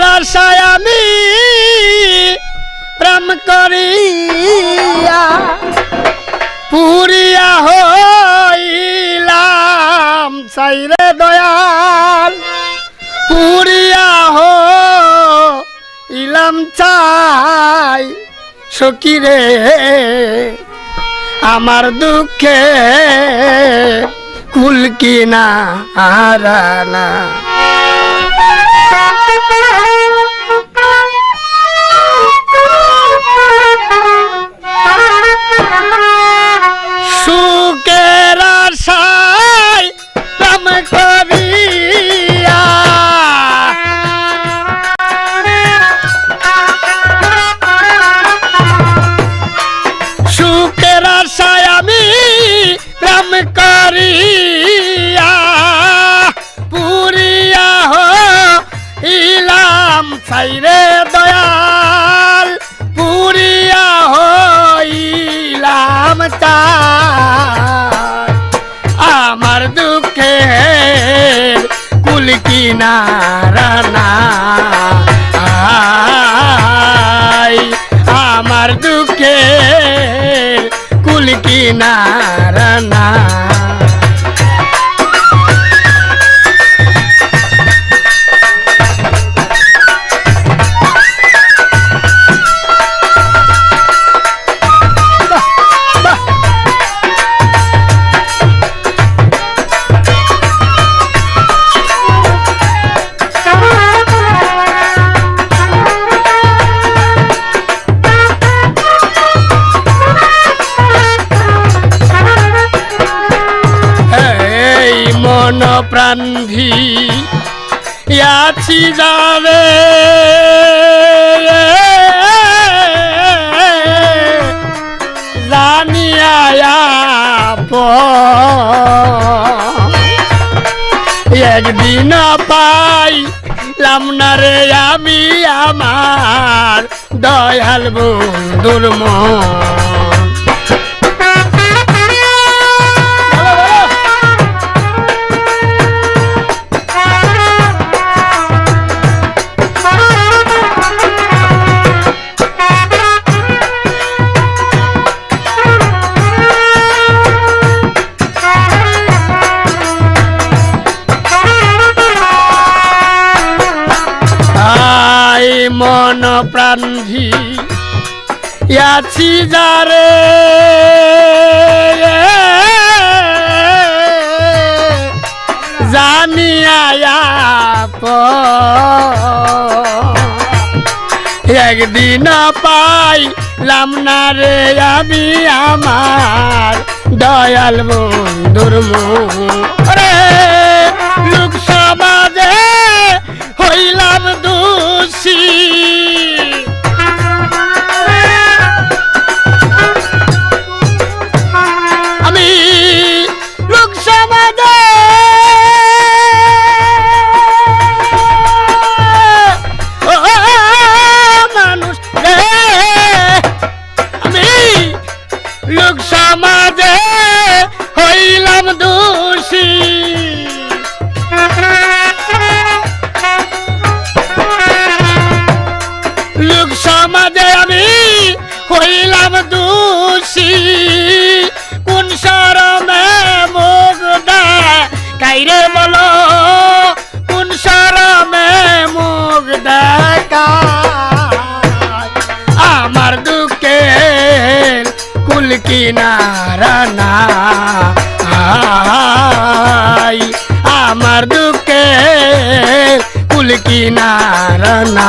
সুখের আশায় প্রেম করিয়া পুরিয়া হইলাম চাইরে দয়াল। পুরিয়া হো ইলাম চাই সকিরে আমার দুঃখে কুল কিনা হারানা চাই আমার দুঃখে কুল কিনারা না। আমার দুঃখে কুল কিনারা না। প্রাণধি ইয়াছি যাবে। জানিয়া একদিন পাই লাম রে আমি আমার দয়াল বন্ধুর মন। মন প্রাণধি ইয়াছি যারে। জানিয়া একদিন পাইলাম না রে আমি আমার দয়াল বন্ধুর রে লোক সমাজে হইলাম লোক সমাজে আমি হইলাম দোষী। কোন শরমে মুখ দেয়? কাইরে বলো, কোন শরমে মুখ দেখায় আমার দুঃখে কুল কিনারা না আমার দুঃখে কুল কিনারা না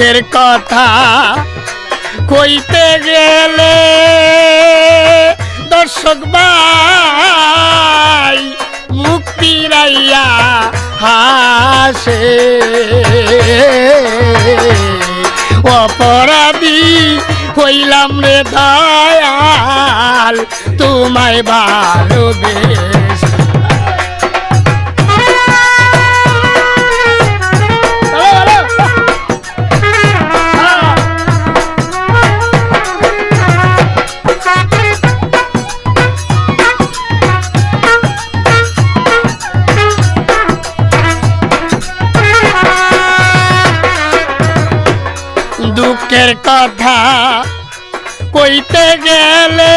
দুঃখের কথা কইতে গেলে দর্শক ভাই মুক্তি রাইয়া হাসে। অপরাধী হইলাম রে দয়াল, তোমায় ভালোবেসে। কথা কইতে গেলে।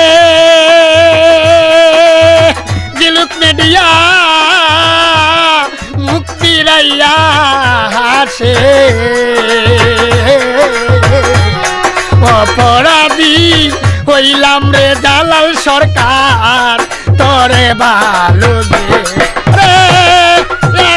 জিলুক মিডিয়া মুক্তি রাইয়া হাসে অপরাধী হইলাম রে জালাল সরকার, তরে ভালো রে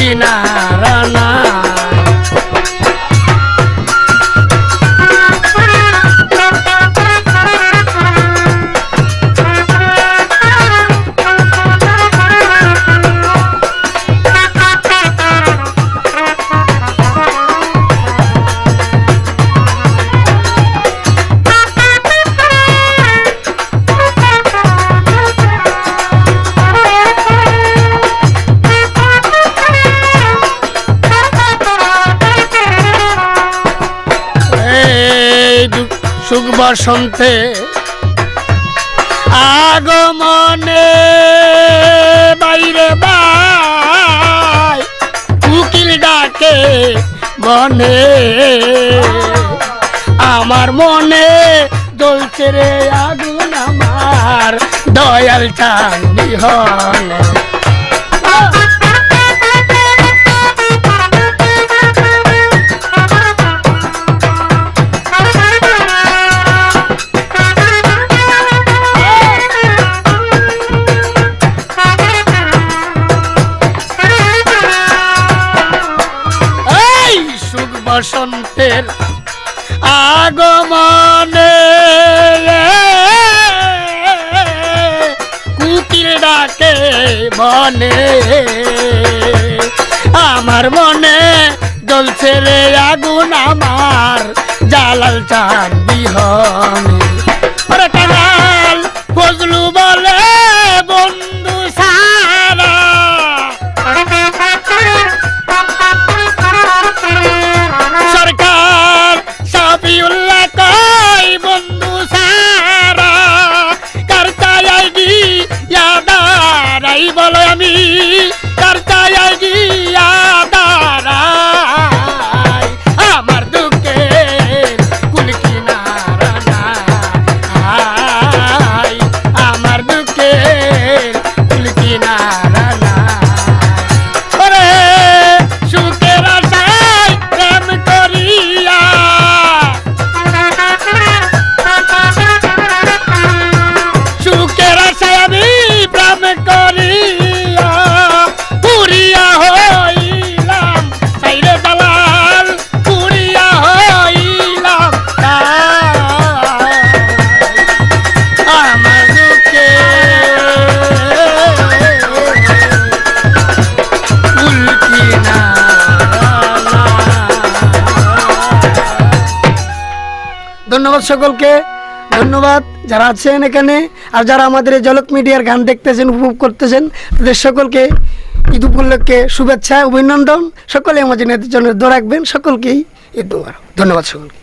কুল বসন্তে আগমনে বাইরে বাই, উকিল ডাকে মনে। আমার মনে জ্বলছে রে আগুন আমার, দয়াল চান্দি বসন্তের আগমনে কুকিল ডাকে মনে। আমার মনে জ্বলছে রে আগুন আমার জালাল চাঁদ বিহনে। ধন্যবাদ সকলকে। ধন্যবাদ যারা আছেন এখানে আর যারা আমাদের এই জলক মিডিয়ার গান দেখতেছেন, উপভোগ করতেছেন, তাদের সকলকে ঈদ উপলক্ষে শুভেচ্ছা, অভিনন্দন। সকলে আমাদের নেতার জন্য দোয়া রাখবেন। সকলকেই ঈদ। ধন্যবাদ সকলকে।